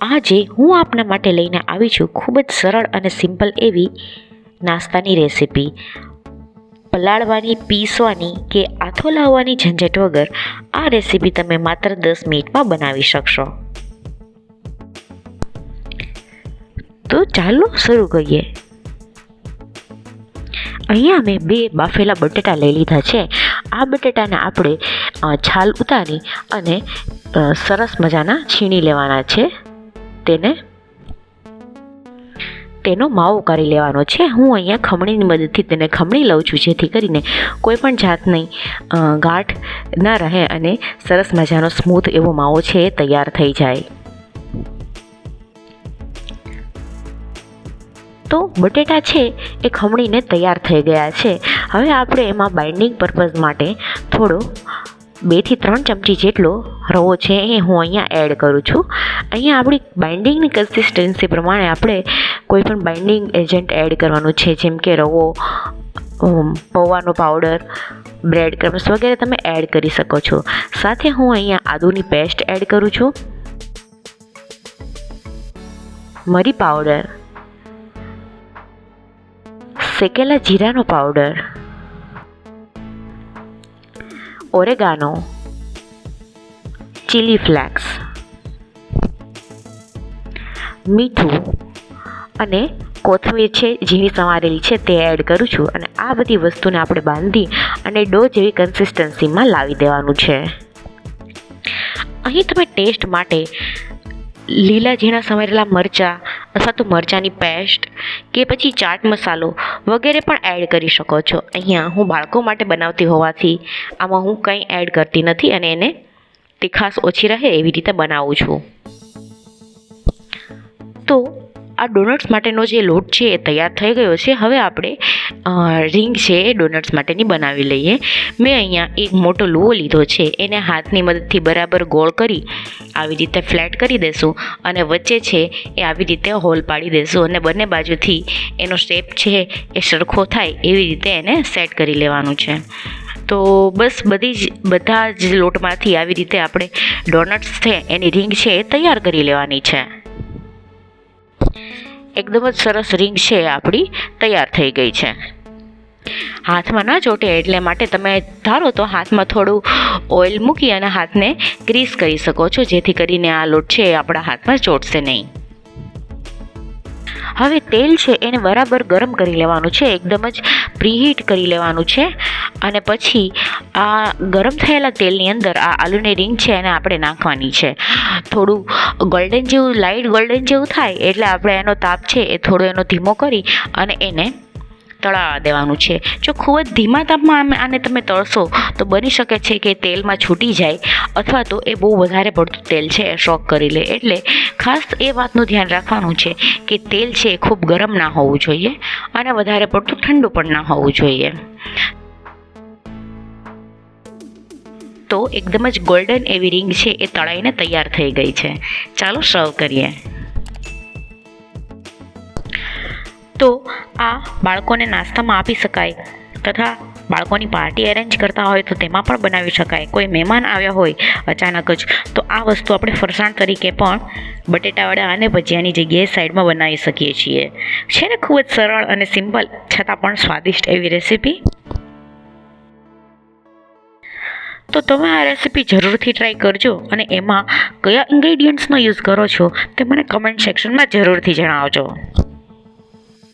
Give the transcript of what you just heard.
આજે હું આપના માટે લઈને આવી છું ખૂબ જ સરળ અને સિમ્પલ એવી નાસ્તાની રેસીપી. પલાળવાની, પીસવાની કે આથો લાવવાની ઝંઝટ વગર આ રેસીપી તમે માત્ર દસ મિનિટમાં બનાવી શકશો. તો ચાલો શરૂ કરીએ. અહીંયા અમે બે બાફેલા બટેટા લઈ લીધા છે. આ બટેટાને આપણે છાલ ઉતારી અને સરસ મજાના છીણી લેવાના છે. તેને? તેનો માવો કરી લેવાનો છે. હું અહીંયા ખમણીની મદદથી તેને ખમણી લઉં છું, જેથી કરીને કોઈ પણ જાતની ગાંઠ ન રહે અને સરસ મજાનો સ્મૂથ એવો માવો છે એ તૈયાર થઈ જાય. તો બટેટા છે એ ખમણીને તૈયાર થઈ ગયા છે. હવે આપણે એમાં બાઇન્ડિંગ પર્પઝ માટે થોડો બેથી ત્રણ ચમચી જેટલો રવો છે, એ હું અહીંયા એડ કરું છું. અહીંયા આપણી બાઇન્ડિંગની કન્સિસ્ટન્સી પ્રમાણે આપણે કોઈ પણ બાઇન્ડિંગ એજન્ટ એડ કરવાનું છે, જેમ કે રવો પૌવાનો પાવડર બ્રેડ ક્રમ્સ વગેરે તમે એડ કરી શકો છો. સાથે હું અહીંયા આદુની પેસ્ટ એડ કરું છું. મરી પાવડર શેકેલા જીરાનો પાવડર ઓરેગાનો. ચીલી ફ્લેક્સ મીઠું અને કોથમીર છે, ઝીણી સમારેલી છે, તે એડ કરું છું અને આ બધી વસ્તુને આપણે બાંધી અને ડો જેવી કન્સિસ્ટન્સીમાં લાવી દેવાનું છે. અહીં તમે ટેસ્ટ માટે લીલા ઝીણા સમારેલા મરચાં અથવા તો મરચાંની પેસ્ટ કે પછી ચાટ મસાલો વગેરે પણ એડ કરી શકો છો. અહીંયા હું બાળકો માટે બનાવતી હોવાથી આમાં હું કંઈ એડ કરતી નથી અને એને તીખાશ ઓછી રહે એવી રીતે બનાવું છું. તો આ ડોનટ્સ માટેનો જે લોટ છે એ તૈયાર થઈ ગયો છે. હવે આપણે રિંગ છે એ ડોનટ્સ માટેની બનાવી લઈએ. મેં અહીંયા એક મોટો લુઓ લીધો છે. એને હાથની મદદથી બરાબર ગોળ કરી આવી રીતે ફ્લેટ કરી દેશું અને વચ્ચે છે એ આવી રીતે હોલ પાડી દેશું અને બંને બાજુથી એનો શેપ છે એ સરખો થાય એવી રીતે એને સેટ કરી લેવાનું છે. તો બસ બધી જ, બધા જ લોટમાંથી આવી રીતે આપણે ડોનટ્સ છે, એની રિંગ છે એ તૈયાર કરી લેવાની છે. એકદમ જ સરસ રિંગ છે આપણી તૈયાર થઈ ગઈ છે. હાથમાં ન ચોટે એટલે માટે તમે ધારો તો હાથમાં થોડું ઓઇલ મૂકી અને હાથને ગ્રીસ કરી શકો છો, જેથી કરીને આ લોટ છે એ આપણા હાથમાં ચોટશે નહીં. હવે તેલ છે એને બરાબર ગરમ કરી લેવાનું છે, એકદમ જ પ્રીહીટ કરી લેવાનું છે. અને પછી આ ગરમ થયેલા તેલની અંદર આ આલુની રીંગ છે એને આપણે નાખવાની છે. થોડું ગોલ્ડન જેવું લાઇટ ગોલ્ડન જેવું થાય એટલે આપણે એનો તાપ છે એ થોડો એનો ધીમો કરી અને એને તળાવવા દેવાનું છે. જો ખૂબ જ ધીમા તાપમાં આને તમે તળશો તો બની શકે છે કે તેલમાં છૂટી જાય અથવા તો એ બહુ વધારે પડતું તેલ છે એ શોક કરી લે. એટલે ખાસ એ વાતનું ધ્યાન રાખવાનું છે કે તેલ છે એ ખૂબ ગરમ ના હોવું જોઈએ અને વધારે પડતું ઠંડુ પણ ના હોવું જોઈએ. તો એકદમ જ ગોલ્ડન એવી રીંગ છે એ તળાઈને તૈયાર થઈ ગઈ છે. ચાલો સર્વ કરીએ. તો આ બાળકોને નાસ્તામાં આપી શકાય તથા બાળકોની પાર્ટી અરેન્જ કરતા હોય તો તેમાં પણ બનાવી શકાય. કોઈ મહેમાન આવ્યા હોય અચાનક જ, તો આ વસ્તુ આપણે ફરસાણ તરીકે પણ બટેટાવડા અને ભજીયાની જગ્યાએ સાઈડમાં બનાવી શકીએ છીએ. છે ને ખૂબ જ સરળ અને સિમ્પલ છતાં પણ સ્વાદિષ્ટ એવી રેસીપી તો તમે આ રેસીપી જરૂરથી ટ્રાય કરજો અને એમાં કયા ઇન્ગ્રેડિયન્ટ્સનો યુઝ કરો છો તે મને કમેન્ટ સેક્શનમાં જરૂરથી જણાવજો.